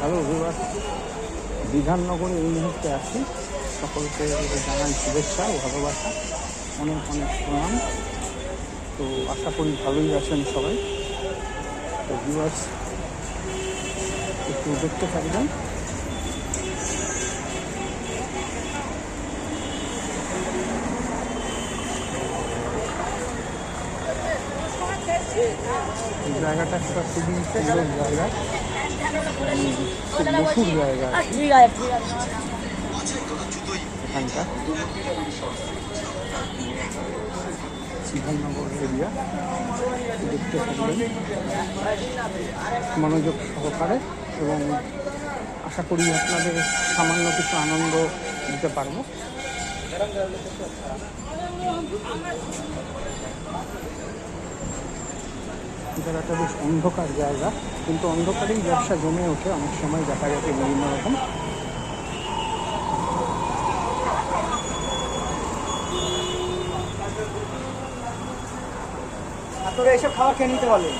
Hello বিভাগ বিধাননগরে এই মুহূর্তে আছি। সকলকে জানাই শুভেচ্ছা ভালোবাসা। অনেক অনেক প্রণাম। তো আশা করি ভালোই আছেন সবাই। তো ভিউয়ার্স, একটু দেখতে থাকবেন। জায়গাটা একটা খুবই সুন্দর জায়গা। জায়গা এরিয়া দেখতে মনোযোগ সহকারে এবং আশা করি আপনাদের সামান্য কিছু আনন্দ দিতে পারব জায়গাটা বেশ অন্ধকার জায়গা, কিন্তু অন্ধকারেই ব্যবসা জমে ওঠে, অনেক সময় দেখা গেছে বিভিন্ন রকম। এসব খাবার খেয়ে নিতে পারলেন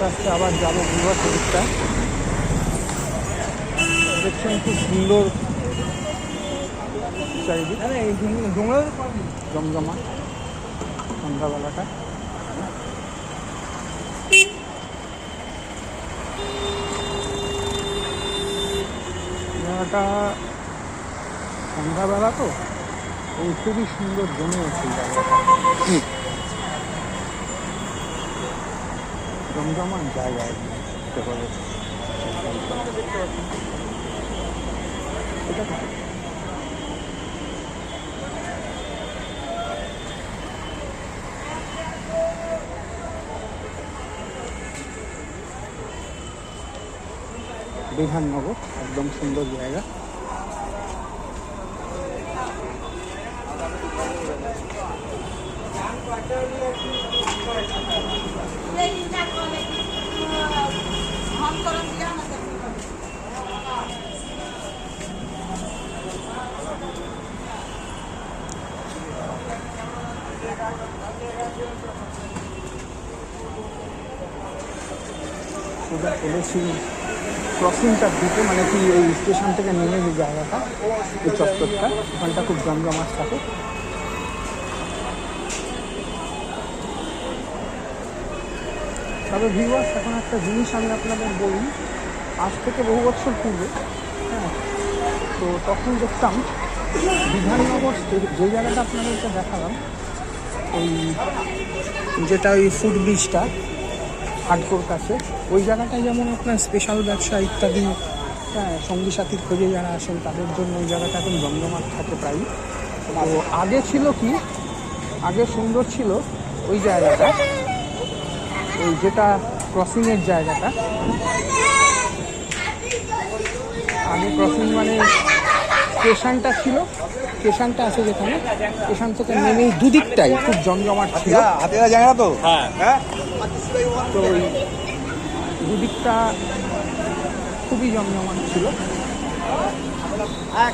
আস্তে আস্তে আবার যাব বিবাহ শরীরটা দেখছেন খুব সুন্দর জমজমা সন্ধ্যাবেলাটা। জায়গাটা সন্ধ্যাবেলা তো খুবই সুন্দর জমে এই জায়গাটা। হুম। জমজমার জায়গা কি বলতে এটা বিধাননগর একদম সুন্দর জায়গা সোজা চলেছি ক্রসিংটা দিকে মানে কি ওই স্টেশন থেকে নেমে যে জায়গাটা, এই চত্বরটা, ওখানটা খুব জমজমাট থাকে। তবে ভিউয়ার্স এখন একটা জিনিস আমি আপনাদের বলি, আজ থেকে বহু বছর পূর্বে হ্যাঁ তো তখন দেখতাম বিধাননগর যে জায়গাটা আপনাদেরকে দেখালাম, ওই যেটা ওই ফুড ব্রিজটা হাটকোর কাছে। ওই জায়গাটা যেমন আপনার স্পেশাল ব্যবসা ইত্যাদি হ্যাঁ সঙ্গী সাথীর খোঁজে যারা আসেন তাদের জন্য ওই জায়গাটা এখন জমজমাট থাকে প্রায় তো আগে ছিল কি? আগে সুন্দর ছিল ওই জায়গাটা। ওই যেটা ক্রসিংয়ের জায়গাটা। আগে ক্রসিং মানে স্টেশনটা ছিল। স্টেশনটা আছে যেখানে। স্টেশন থেকে নেমেই দুদিকটাই খুব জমজমাট ছিল। হাতে জায়গা তো? হ্যাঁ। হ্যাঁ? তো ওই দুদিকটা খুবই জমজমাট ছিল। হ্যাঁ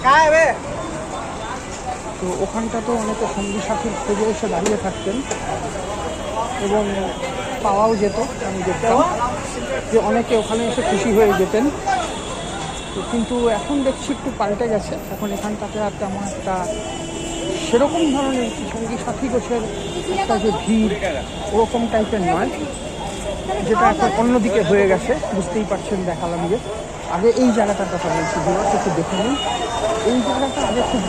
তো ওখানটা তো অনেকে সঙ্গী সাথীর খোঁজে এসে দাঁড়িয়ে থাকতেন এবং পাওয়াও যেত আমি দেখতাম যে অনেকে ওখানে এসে খুশি হয়ে যেতেন। তো কিন্তু এখন দেখছি একটু পাল্টে গেছে। এখন এখানটাতে আর তেমন একটা সেরকম ধরনের সঙ্গী সাথী গোছের একটা যে ভিড় ওরকম টাইপের নয়। যেটা এখন অন্যদিকে হয়ে গেছে, বুঝতেই পারছেন, দেখালাম যে। আগে এই জায়গাটার কথা বলছি বিবাস একটু দেখে নিন। এই জায়গাটা আগে খুব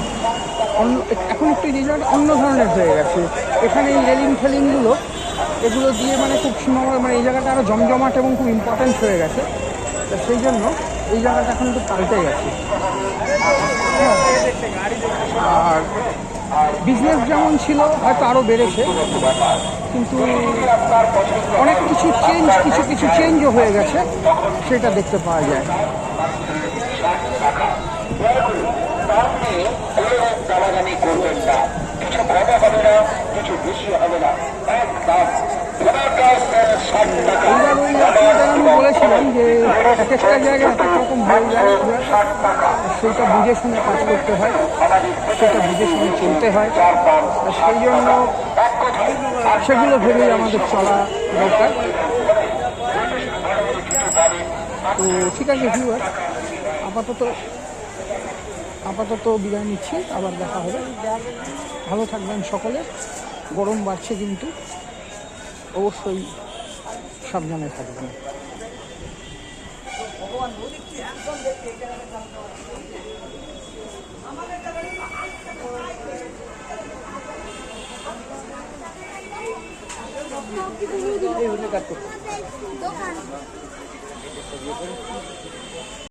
অন্য, এখন একটু এই জায়গাটা অন্য ধরনের হয়ে গেছে। এখানে এই রেলিং ফেলিংগুলো এগুলো দিয়ে মানে খুব সীমা মানে এই জায়গাটা আরও জমজমাট এবং খুব ইম্পর্ট্যান্ট হয়ে গেছে। তা সেই জন্য এই জায়গাটা এখন একটু পাল্টে গেছে। আর বিজনেস যেমন ছিল, হয়তো আরও বেড়েছে। কিন্তু অনেক কিছু চেঞ্জ কিছু কিছু চেঞ্জও হয়ে গেছে, সেটা দেখতে পাওয়া যায়। কিছু কিছু বেশি হবে না। বলেছিলাম যে এক একটা জায়গায় এক রকম হয়ে যায় সেটা বুঝে শুনে কাজ করতে হয়, সেটা বুঝে শুনে চলতে হয়। সেই জন্য সেগুলো ভেবেই আমাদের চলা দরকার। তো ঠিক আছে ভিউয়ার আপাতত আপাতত বিদায় নিচ্ছি, আবার দেখা হবে। ভালো থাকবেন সকলে, গরম বাড়ছে কিন্তু। অবশ্যই সাবধানে থাকবেন। দোকান।